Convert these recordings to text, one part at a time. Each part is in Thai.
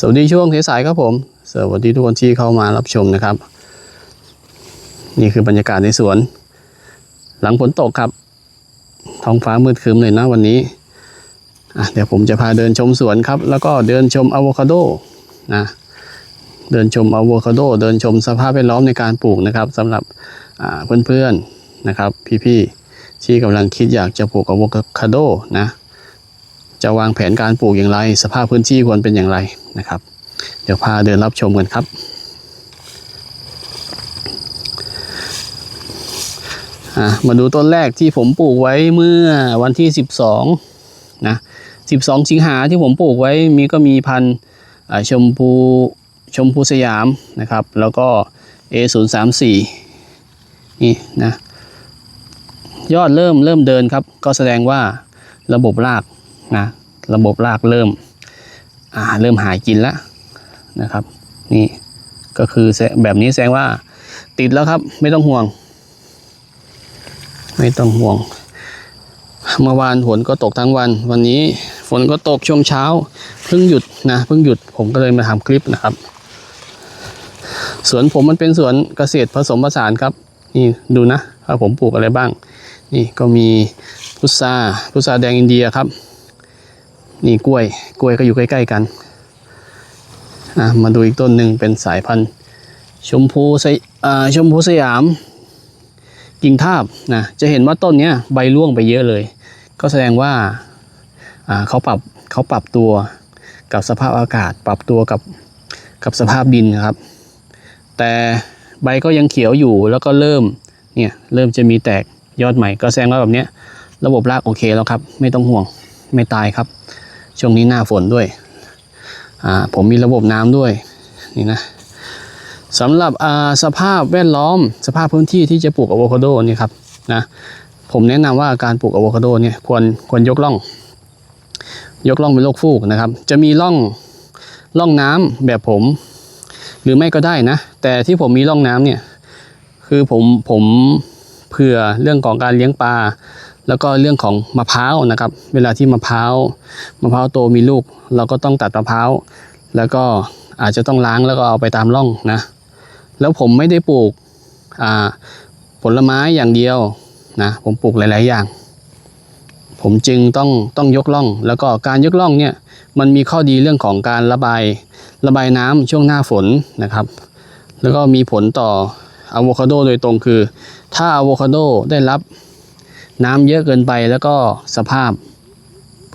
สวัสดีช่วงสายๆครับผม สวัสดีทุกคนที่เข้ามารับชมนะครับ นี่คือบรรยากาศในสวน หลังฝนตกครับ ท้องฟ้ามืดครึ้มเลยนะวันนี้เดี๋ยวผมจะพาเดินชมสวนครับ แล้วก็เดินชมอะโวคาโดนะเดินชมอะโวคาโด เดินชมสภาพแวดล้อมในการปลูกนะครับสำหรับเพื่อนๆนะครับ พี่ๆที่กำลังคิดอยากจะปลูกอะโวคาโดนะ จะวางแผนการปลูกอย่างไร สภาพพื้นที่ควรเป็นอย่างไรนะครับ เดี๋ยวพาเดินรับชมกันครับอะมาดูต้นแรกที่ผมปลูกไว้เมื่อวันที่ 12นะ12 สิงหาที่ผมปลูกไว้มีก็มีพันธุ์ชมพูชมพูสยามนะครับ แล้วก็ A034 นี่นะยอดเริ่มเริ่มเดินครับ ก็แสดงว่าระบบราก นะระบบรากเริ่มอ่าเริ่มหายกินแล้วนะครับ นี่ก็คือแสแบบนี้แสดงว่าติดแล้วครับ ไม่ต้องห่วง ไม่ต้องห่วง เมื่อวานฝนก็ตกทั้งวัน วันนี้ฝนก็ตกช่วงเช้าเพิ่งหยุดนะเพิ่งหยุดผมก็เลยมาทำคลิปนะครับสวนผมมันเป็นสวนเกษตรผสมผสานครับ นี่ดูนะว่าผมปลูกอะไรบ้าง นี่ก็มีพุทราพุทราแดงอินเดียครับ นี่กล้วย กล้วยก็อยู่ใกล้ ๆ กันอะมาดูอีกต้นหนึ่งเป็นสายพันธุ์ชมพูสยาชมพูสยาม กิ่งทาบนะจะเห็นว่าต้นเนี้ยใบร่วงไปเยอะเลย ก็แสดงว่าอ่าเขาปรับเขาปรับตัวกับสภาพอากาศ ปรับตัวกับกับสภาพดินนะครับ แต่ใบก็ยังเขียวอยู่แล้วก็เริ่มเนี่ยเริ่มจะมีแตกยอดใหม่ ก็แสดงว่าแบบเนี้ยระบบรากโอเคแล้วครับ ไม่ต้องห่วงไม่ตายครับ ช่วงนี้หน้าฝนด้วยอ่าผมมีระบบน้ำด้วยนี่นะสำหรับอ่าสภาพแวดล้อมสภาพพื้นที่ที่จะปลูกอะโวคาโดนี่ครับนะผมแนะนำว่าการปลูกอะโวคาโดเนี่ยควรควรยกล่อง ยกล่องเป็นโรคฟูกนะครับ จะมีร่องร่องน้ำแบบผม หรือไม่ก็ได้นะ แต่ที่ผมมีร่องน้ำเนี่ยคือผมผมเผื่อเรื่องของการเลี้ยงปลา แล้วก็เรื่องของมะพร้าวนะครับ เวลาที่มะพร้าวมะพร้าวโตมีลูก เราก็ต้องตัดมะพร้าวแล้วก็อาจจะต้องล้างแล้วก็เอาไปตามร่องนะ แล้วผมไม่ได้ปลูกผลไม้อย่างเดียวนะผมปลูกหลาย ๆ อย่าง ผมจึงต้องต้องยกล่อง แล้วก็การยกล่องเนี่ยมันมีข้อดีเรื่องของการระบายระบายน้ำช่วงหน้าฝนนะครับ แล้วก็มีผลต่ออะโวคาโดโดยตรงคือ ถ้าอะโวคาโดได้รับ น้ำเยอะเกินไปแล้วก็สภาพ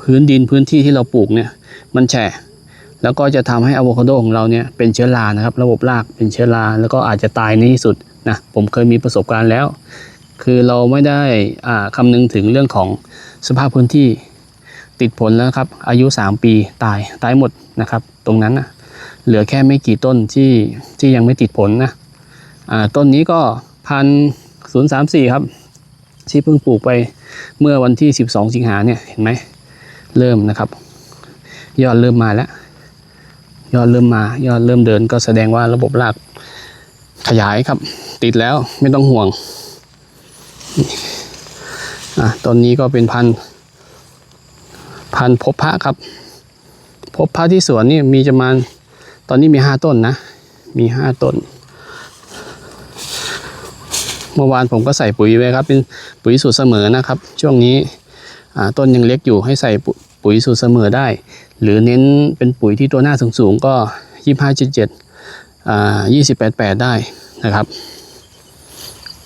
พื้นดินพื้นที่ที่เราปลูกเนี่ยมันแฉะแล้วก็จะทำให้อะโวคาโดของเราเนี่ยเป็นเชื้อรานะครับ ระบบรากเป็นเชื้อราแล้วก็อาจจะตายในที่สุดนะผมเคยมีประสบการณ์แล้ว คือเราไม่ได้อ่าคำนึงถึงเรื่องของสภาพพื้นที่ติดผลแล้วครับ อายุ 3 ปีตายตายหมดนะครับ ตรงนั้นนะเหลือแค่ไม่กี่ต้นที่ที่ยังไม่ติดผลนะต้นนี้ก็พันศูนย์สามสี่ครับ ที่เพิ่งปลูกไปเมื่อวันที่ 12 สิงหาเนี่ยเห็นไหมเริ่มนะครับ ยอดเริ่มมาแล้ว ยอดเริ่มมายอดเริ่มเดินก็แสดงว่าระบบรากขยายครับ ติดแล้วไม่ต้องห่วงอะตอนนี้ก็เป็นพันพันพบพระครับ พบพระที่สวนนี่มีประมาณตอนนี้มีห้าต้นนะ มีห้าต้น เมื่อวานผมก็ใส่ปุ๋ยไว้ครับ เป็นปุ๋ยสูตรเสมอนะครับ ช่วงนี้ต้นยังเล็กอยู่ให้ใส่ปุ๋ยสูตรเสมอได้ หรือเน้นเป็นปุ๋ยที่ตัวหน้าสูงๆก็ยี่ห้าเจุดเจ็ดอ่ายี่สิบแปดแปดได้นะครับ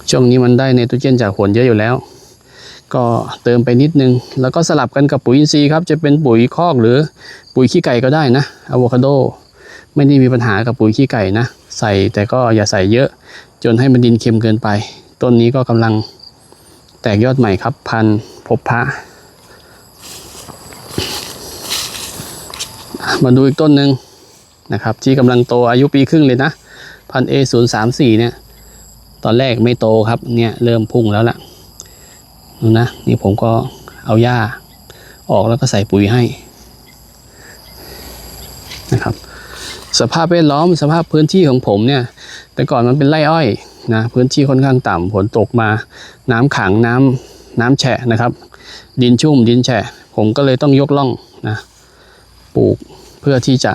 ช่วงนี้มันได้ไนโตรเจนจากผลเยอะอยู่แล้ว ก็เติมไปนิดนึง แล้วก็สลับกันกับปุ๋ยอินทรีย์ครับ จะเป็นปุ๋ยคอกหรือปุ๋ยขี้ไก่ก็ได้นะอะโวคาโดไม่ได้มีปัญหากับปุ๋ยขี้ไก่นะ ใส่แต่ก็อย่าใส่เยอะ จนให้มันดินเค็มเกินไป ต้นนี้ก็กำลังแตกยอดใหม่ครับ พันพบพระ มาดูอีกต้นหนึ่งนะครับ ที่กำลังโตอายุปีครึ่งเลยนะ พันเอศูนย์สามสี่เนี่ย ตอนแรกไม่โตครับ เนี่ยเริ่มพุ่งแล้วล่ะดูนะ นี่ผมก็เอาหญ้าออกแล้วก็ใส่ปุ๋ยให้นะครับ สภาพแวดล้อมสภาพพื้นที่ของผมเนี่ย แต่ก่อนมันเป็นไร่อ้อยนะพื้นที่ค่อนข้างต่ำฝนตกมา น้ำขังน้ำน้ำแฉะนะครับ ดินชุ่มดินแฉะ ผมก็เลยต้องยกล่องนะปลูกเพื่อที่จะ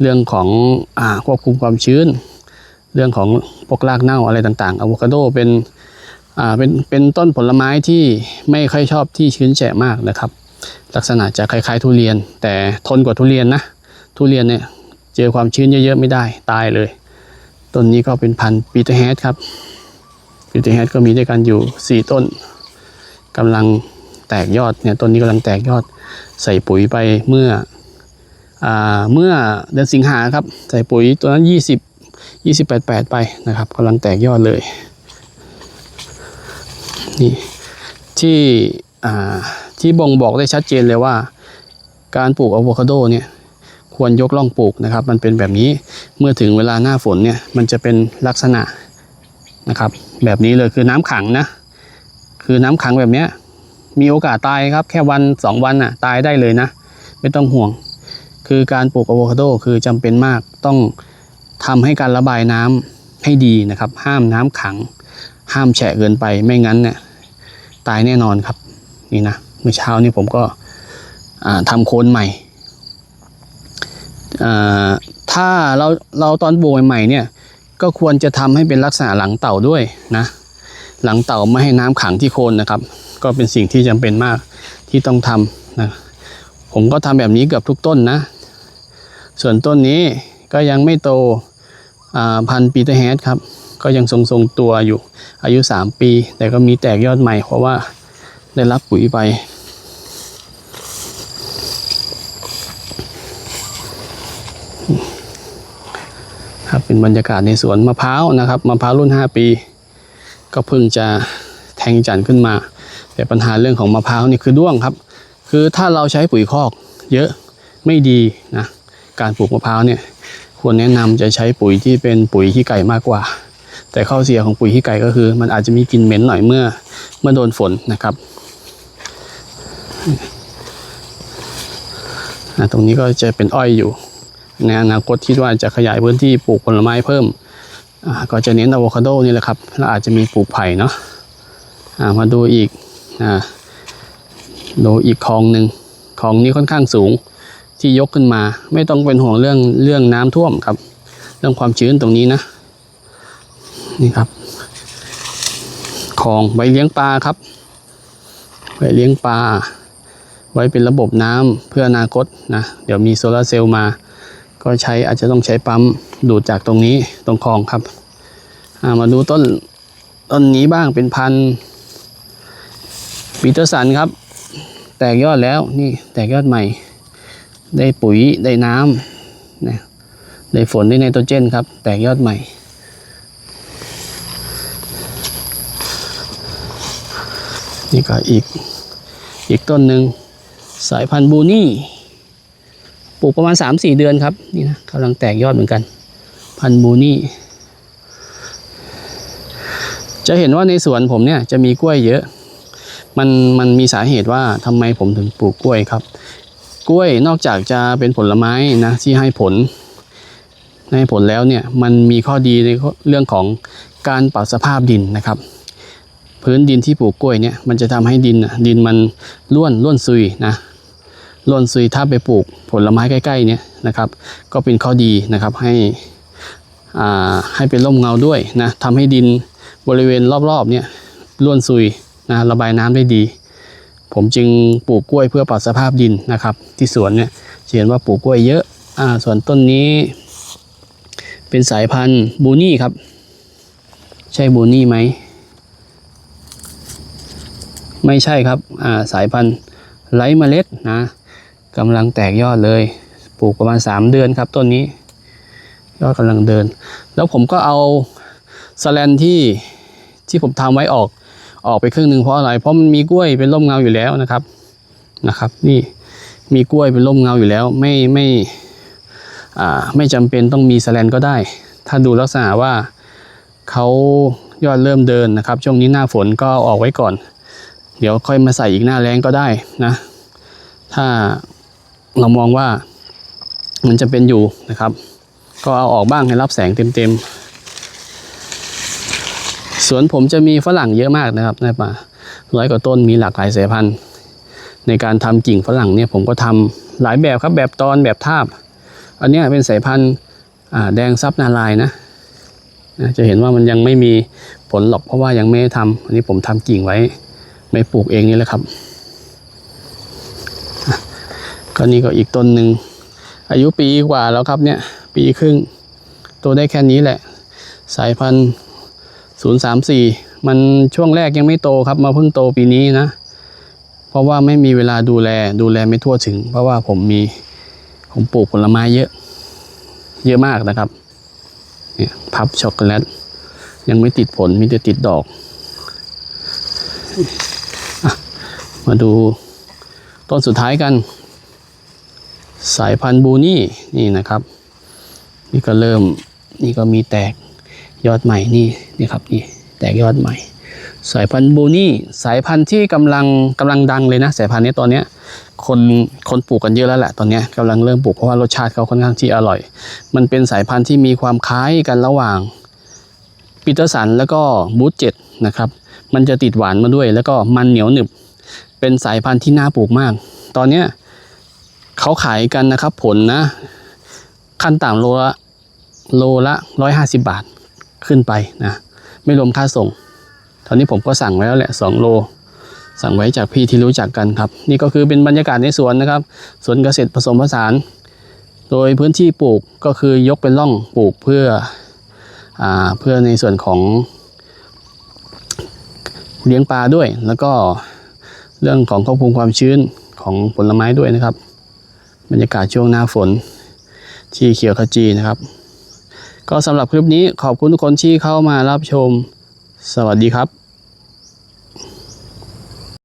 เรื่องของอควบคุมความชื้น เรื่องของพวกรากเน่าอะไรต่างๆอะโวคาโดเป็นเป็นเป็นต้นผลไม้ที่ไม่ค่อยชอบที่ชื้นแฉะมากนะครับ ลักษณะจะคล้ายๆทุเรียน แต่ทนกว่าทุเรียนนะทุเรียนเนี่ยเจอความชื้นเยอะๆไม่ได้ตายเลย ต้นนี้ก็เป็นพันธุ์ปีเตอร์แฮดครับปีเตอร์แฮดก็มีด้วยกันอยู่ 4 ต้นกำลังแตกยอดเนี่ยต้นนี้กำลังแตกยอด ใส่ปุ๋ยไปเมื่ออเมื่อเดือนสิงหาครับ ใส่ปุ๋ยตัวนั้น 20 288ไปนะครับกำลังแตกยอดเลยนี่ที่ที่บ่งบอกได้ชัดเจนเลยว่า การปลูกอะโวคาโดเนี่ย ควรยกล่องปลูกนะครับ มันเป็นแบบนี้เมื่อถึงเวลาหน้าฝนเนี่ยมันจะเป็นลักษณะนะครับ แบบนี้เลยคือน้ำขังนะ คือน้ำขังแบบเนี้ยมีโอกาสตายครับแค่วันสองวันน่ะตายได้เลยนะ ไม่ต้องห่วง คือการปลูกอะโวคาโดคือจำเป็นมากต้องทำให้การระบายน้ำให้ดีนะครับ ห้ามน้ำขัง ห้ามแฉะเกินไปไม่งั้นเนี่ยตายแน่นอนครับนี่นะเมื่อเช้านี้ผมก็อ่าทำโคนใหม่ ถ้าเราเราตอนปลูใหม่เนี่ยก็ควรจะทำให้เป็นลักษณะหลังเต่าด้วยนะ หลังเต่าไม่ให้น้ำขังที่โคนนะครับ ก็เป็นสิ่งที่จำเป็นมากที่ต้องทำนะผมก็ทำแบบนี้เกือบทุกต้นนะ ส่วนต้นนี้ก็ยังไม่โตพันปีเตอร์แฮดครับ ก็ยังทรงๆตัวอยู่อายุ 3 ปี แต่ก็มีแตกยอดใหม่เพราะว่าได้รับปุ๋ยไป ครับเป็นบรรยากาศในสวนมะพร้าวนะครับมะพร้าวรุ่น 5 ปี ก็เพิ่งจะแทงจันทร์ขึ้นมา แต่ปัญหาเรื่องของมะพร้าวนี่คือด้วงครับ คือถ้าเราใช้ปุ๋ยคอกเยอะไม่ดีนะการปลูกมะพร้าวเนี่ยควรแนะนำจะใช้ปุ๋ยที่เป็นปุ๋ยขี้ไก่มากกว่า แต่ข้อเสียของปุ๋ยขี้ไก่ก็คือ มันอาจจะมีกลิ่นเหม็นหน่อยเมื่อเมื่อโดนฝนนะครับตรงนี้ก็จะเป็นอ้อยอยู่ ในอนาคตคิดว่าจะขยายพื้นที่ปลูกผลไม้เพิ่ม ก็จะเน้นอะโวคาโดนี่แหละครับแล้วอาจจะมีปลูกไผ่เนาะมาดูอีกอดูอีกคลองหนึ่งคลองนี้ค่อนข้างสูงที่ยกขึ้นมา ไม่ต้องเป็นห่วงเรื่องเรื่องน้ำท่วมครับ เรื่องความชื้นตรงนี้นะ นี่ครับคลองไว้เลี้ยงปลาครับไว้เลี้ยงปลาไว้เป็นระบบน้ำเพื่ออนาคตนะ เดี๋ยวมีโซลาร์เซลล์มา ก็ใช้อาจจะต้องใช้ปั๊มดูดจากตรงนี้ตรงคลองครับามาดูต้นต้นนี้บ้างเป็นพันปีเตอร์สันครับ แตกยอดแล้วนี่แตกยอดใหม่ ได้ปุ๋ยได้น้ำนะได้ฝนได้ไนโตรเจนครับ แตกยอดใหม่ นี่ก็อีกอีกต้นหนึ่งสายพันธุ์บูนี่ ปลูกประมาณ 3-4 เดือนครับนี่นะกำลังแตกยอดเหมือนกัน พันบูนี่ จะเห็นว่าในสวนผมเนี่ยจะมีกล้วยเยอะ มันมันมีสาเหตุว่าทำไมผมถึงปลูกกล้วยครับ กล้วยนอกจากจะเป็นผลไม้นะที่ให้ผลให้ผลแล้วเนี่ยมันมีข้อดีในเรื่องของการปรับสภาพดินนะครับ พื้นดินที่ปลูกกล้วยเนี่ยมันจะทำให้ดินดินมันร่วนร่วนซุยนะ ร่วนซุยถ้าไปปลูกผลไม้ใกล้ๆเนี่ยนะครับ ก็เป็นข้อดีนะครับให้อ่าให้เป็นร่มเงาด้วยนะทำให้ดินบริเวณรอบๆเนี่ยร่วนซุยนะระบายน้ำได้ดี ผมจึงปลูกกล้วยเพื่อปรับสภาพดินนะครับ ที่สวนเนี่ยเห็นว่าปลูกกล้วยเยอะอ่าส่วนต้นนี้ เป็นสายพันธุ์บูนี่ครับ ใช่บูนี่ไหมไม่ใช่ครับอ่าสายพันธุ์ไร้เมล็ดนะ กำลังแตกยอดเลย ปลูกประมาณ 3 เดือนครับต้นนี้ ยอดกำลังเดิน แล้วผมก็เอาสแลนที่ที่ผมทำไว้ออกออกไปครึ่งหนึ่งเพราะอะไร เพราะมันมีกล้วยเป็นร่มเงาอยู่แล้วนะครับนะครับ นี่มีกล้วยเป็นร่มเงาอยู่แล้ว ไม่ไม่อ่าไม่จำเป็นต้องมีสแลนก็ได้ ถ้าดูลักษณะว่าเขายอดเริ่มเดินนะครับ ช่วงนี้หน้าฝนก็ออกไว้ก่อน เดี๋ยวค่อยมาใส่อีกหน้าแรงก็ได้นะ ถ้า เรามองว่ามันจะเป็นอยู่นะครับ ก็เอาออกบ้างให้รับแสงเต็มๆสวนผมจะมีฝรั่งเยอะมากนะครับในป่าร้อยกว่าต้นมีหลากหลายสายพันธุ์ ในการทำกิ่งฝรั่งเนี่ยผมก็ทำหลายแบบครับแบบตอนแบบทาบ อันนี้เป็นสายพันธุ์แดงซับนาลายนะจะเห็นว่ามันยังไม่มีผลหรอกเพราะว่ายังไม่ได้ทำอันนี้ผมทำกิ่งไว้ ไม่ปลูกเองนี่แหละครับ ก็นี่ก็อีกต้นหนึ่ง อายุปีกว่าแล้วครับเนี่ย ปีครึ่งโตได้แค่นี้แหละ สายพันธุ์ศูนย์สามสี่มันช่วงแรกยังไม่โตครับ มาเพิ่งโตปีนี้นะ เพราะว่าไม่มีเวลาดูแลดูแลไม่ทั่วถึง เพราะว่าผมมีผมปลูกผลไม้เยอะ เยอะมากนะครับเนี่ยพับช็อกโกแลตยังไม่ติดผลมีแต่ติดดอกอมาดูต้นสุดท้ายกัน สายพันธุ์บูนี่นี่นะครับ นี่ก็เริ่มนี่ก็มีแตกยอดใหม่นี่นี่ครับนี่แตกยอดใหม่ สายพันธุ์บูนี่สายพันธุ์ที่กำลังกำลังดังเลยนะ สายพันธุ์นี้ตอนเนี้ยคนคนปลูกกันเยอะแล้วแหละตอนเนี้ยกำลังเริ่มปลูกเพราะว่ารสชาติเขาค่อนข้างที่อร่อย มันเป็นสายพันธุ์ที่มีความคล้ายกันระหว่างปีเตอร์สันแล้วก็บูธเจ็ดนะครับมันจะติดหวานมาด้วย แล้วก็มันเหนียวหนึบ เป็นสายพันธุ์ที่น่าปลูกมาก ตอนเนี้ย เขาขายกันนะครับ ผลนะ ขั้นต่ำโลละโลละร้อยห้าสิบาทขึ้นไปนะ ไม่รวมค่าส่งตอนนี้ผมก็สั่งไว้แล้วแหละสองโล สั่งไว้จากพี่ที่รู้จักกันครับ นี่ก็คือเป็นบรรยากาศในสวนนะครับสวนเกษตรผสมผสาน โดยพื้นที่ปลูกก็คือยกเป็นร่องปลูกเพื่ออเพื่อในส่วนของเลี้ยงปลาด้วย แล้วก็เรื่องของควบคุมความชื้นของผลไม้ด้วยนะครับ บรรยากาศช่วงหน้าฝนที่เขียวขจีนะครับ ก็สำหรับคลิปนี้ขอบคุณทุกคนที่เข้ามารับชม สวัสดีครับ